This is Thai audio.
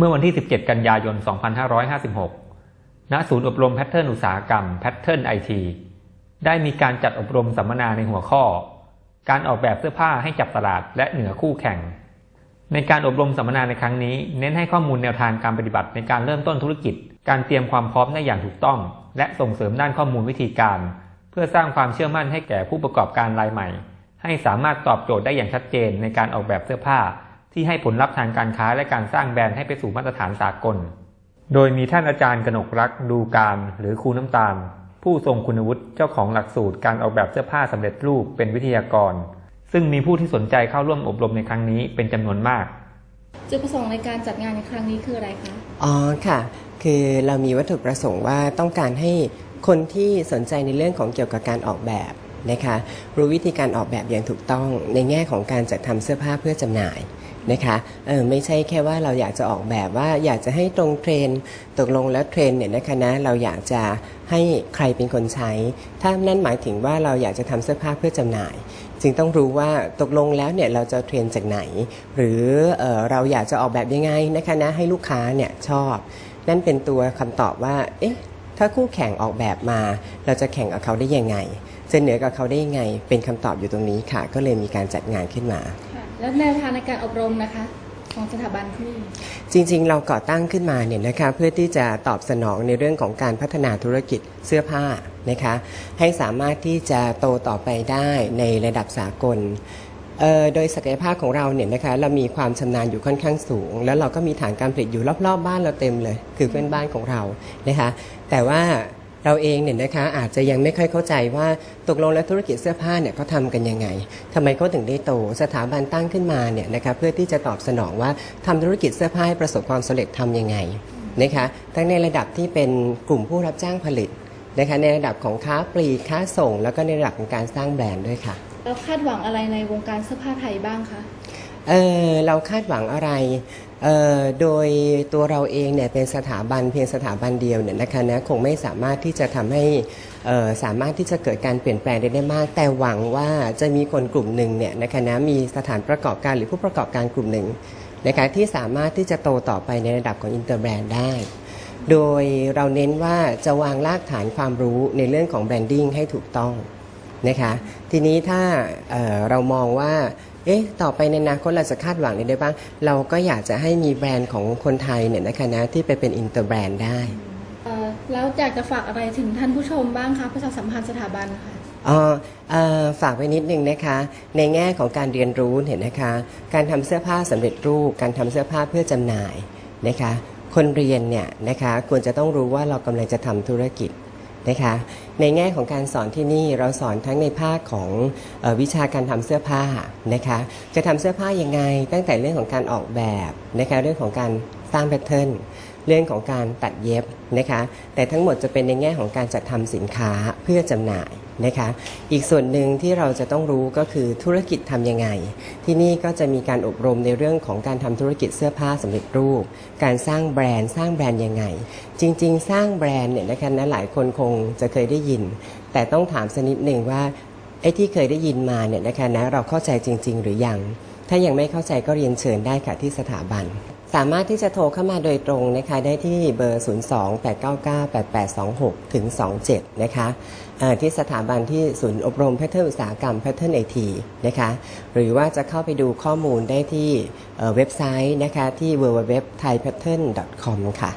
เมื่อวันที่ 17 กันยายน 2556 ณ ศูนย์อบรมแพทเทิร์นอุตสาหกรรมแพทเทิร์นไอทีได้มีการจัดอบรมสัมมนาในหัวข้อ การออกแบบเสื้อผ้าให้จับตลาดและเหนือคู่แข่ง ในการอบรมสัมมนาในครั้งนี้ เน้นให้ข้อมูลแนวทางการปฏิบัติในการเริ่มต้นธุรกิจ การเตรียมความพร้อมได้อย่างถูกต้อง และส่งเสริมด้านข้อมูลวิธีการ เพื่อสร้างความเชื่อมั่นให้แก่ผู้ประกอบการรายใหม่ ให้สามารถตอบโจทย์ได้อย่างชัดเจนในการออกแบบเสื้อผ้า ที่ให้ผลลัพธ์ทางการค้าและการสร้างแบรนด์ให้ไปสู่มาตรฐานสากล โดยมีท่านอาจารย์กนกรักดูการหรือครูน้ำตาล ผู้ทรงคุณวุฒิเจ้าของหลักสูตรการออกแบบเสื้อผ้าสำเร็จรูปเป็นวิทยากร ซึ่งมีผู้ที่สนใจเข้าร่วมอบรมในครั้งนี้เป็นจำนวนมาก จุดประสงค์ในการจัดงานในครั้งนี้คืออะไรคะ อ๋อค่ะ คือเรามีวัตถุประสงค์ว่าต้องการให้คนที่สนใจในเรื่องของเกี่ยวกับการออกแบบนะคะรู้วิธีการออกแบบอย่างถูกต้องในแง่ของการจัดทำเสื้อผ้าเพื่อจำหน่าย นะคะเออไม่ใช่แค่ว่าเราอยากจะออกแบบว่าอยากจะให้ตรงเทรนตกลงแล้วเทรนเนี่ยนะคะนะเราอยากจะให้ใครเป็นคนใช้ ถ้านั่นหมายถึงว่าเราอยากจะทำเสื้อผ้าเพื่อจำหน่าย จึงต้องรู้ว่าตกลงแล้วเนี่ยเราจะเทรนจากไหน หรือเออเราอยากจะออกแบบยังไงนะคะนะให้ลูกค้าเนี่ยชอบ นั่นเป็นตัวคำตอบว่าเอ๊ะ ถ้าคู่แข่งออกแบบมา เราจะแข่งกับเขาได้ยังไงจะเหนือกับเขาได้ยังไง เป็นคำตอบอยู่ตรงนี้ค่ะ ก็เลยมีการจัดงานขึ้นมาค่ะแล้วแนวทางในการอบรมนะคะของสถาบันที่นี่จริง ๆ เราก่อตั้งขึ้นมาเนี่ยนะคะเพื่อที่จะตอบสนองในเรื่องของการพัฒนาธุรกิจเสื้อผ้านะคะให้สามารถที่จะโตต่อไปได้ในระดับสากลเอ่อ โดยศักยภาพของเราเนี่ยนะคะเรามีความชำนาญอยู่ค่อนข้างสูง แล้วเราก็มีฐานการผลิตอยู่รอบๆ บ้านเราเต็มเลย คือเพื่อนบ้านของเรานะคะแต่ว่าเราเองเนี่ยนะคะอาจจะยังไม่ค่อยเข้าใจว่าตกลงแล้วธุรกิจเสื้อผ้าเนี่ยเขาทำกันยังไงทำไมเขาถึงได้โตสถาบันตั้งขึ้นมาเนี่ยนะคะเพื่อที่จะตอบสนองว่าทำธุรกิจเสื้อผ้าให้ประสบความสำเร็จทำยังไงนะคะทั้งในระดับที่เป็นกลุ่มผู้รับจ้างผลิตนะคะในระดับของค้าปลีกค้าส่ง แล้วก็ในระดับของการสร้างแบรนด์ด้วยค่ะ เราคาดหวังอะไรในวงการเสื้อผ้าไทยบ้างคะเออเราคาดหวังอะไรเอ่อโดยตัวเราเองเนี่ยเป็นสถาบันเพียงสถาบันเดียวเนี่ยนะคะนะคงไม่สามารถที่จะทำให้เอ่อสามารถที่จะเกิดการเปลี่ยนแปลงได้ได้มาก แต่หวังว่าจะมีคนกลุ่มหนึ่งเนี่ยนะคะนะมีสถานประกอบการหรือผู้ประกอบการกลุ่มหนึ่งนะคะที่สามารถที่จะโตต่อไปในระดับของอินเตอร์แบรนด์ได้ โดยเราเน้นว่าจะวางรากฐานความรู้ในเรื่องของแบรนดิ้งให้ถูกต้อง นะคะ ทีนี้ถ้าเอ่อเรามองว่าเอ๊ะ ต่อไปในอนาคตเราจะคาดหวังอะไรได้บ้าง เราก็อยากจะให้มีแบรนด์ของคนไทยเนี่ยนะคะนะที่ไปเป็นอินเตอร์แบรนด์ได้เอ่อแล้วอยากจะฝากอะไรถึงท่านผู้ชมบ้างคะประชาสัมพันธ์สถาบันค่ะอ๋อเอ่อฝากไว้นิดนึงนะคะ ในแง่ของการเรียนรู้เห็นนะคะ การทำเสื้อผ้าสำเร็จรูป การทำเสื้อผ้าเพื่อจำหน่ายนะคะ คนเรียนเนี่ยนะคะควรจะต้องรู้ว่าเรากำลังจะทำธุรกิจ นะคะในแง่ของการสอนที่นี่เราสอนทั้งในภาคของอวิชาการทำเสื้อผ้านะคะจะทำเสื้อผ้ายังไง ตั้งแต่เรื่องของการออกแบบนะคะเรื่องของการสร้างแพทเทิร์น เรื่องของการตัดเย็บนะคะ แต่ทั้งหมดจะเป็นในแง่ของการจัดทำสินค้าเพื่อจำหน่ายนะคะ อีกส่วนหนึ่งที่เราจะต้องรู้ก็คือธุรกิจทำยังไง ที่นี่ก็จะมีการอบรมในเรื่องของการทำธุรกิจเสื้อผ้าสำเร็จรูป การสร้างแบรนด์ สร้างแบรนด์ยังไง จริง ๆ สร้างแบรนด์เนี่ยนะคะนะหลายคนคงจะเคยได้ยิน แต่ต้องถามสักนิดหนึ่งว่าไอ้ที่เคยได้ยินมาเนี่ยนะคะนะเราเข้าใจจริง ๆ หรือยัง ถ้ายังไม่เข้าใจก็เรียนเชิญได้ค่ะที่สถาบัน สามารถที่จะโทรเข้ามาโดยตรงนะคะได้ที่เบอร์ 02-899-8826 ถึง 27 นะคะที่สถาบันที่ศูนย์อบรมแพทเทิร์นอุตสาหกรรมแพทเทิร์นไอทีนะคะ หรือว่าจะเข้าไปดูข้อมูลได้ที่เว็บไซต์นะคะที่ www.thaipattern.com ค่ะ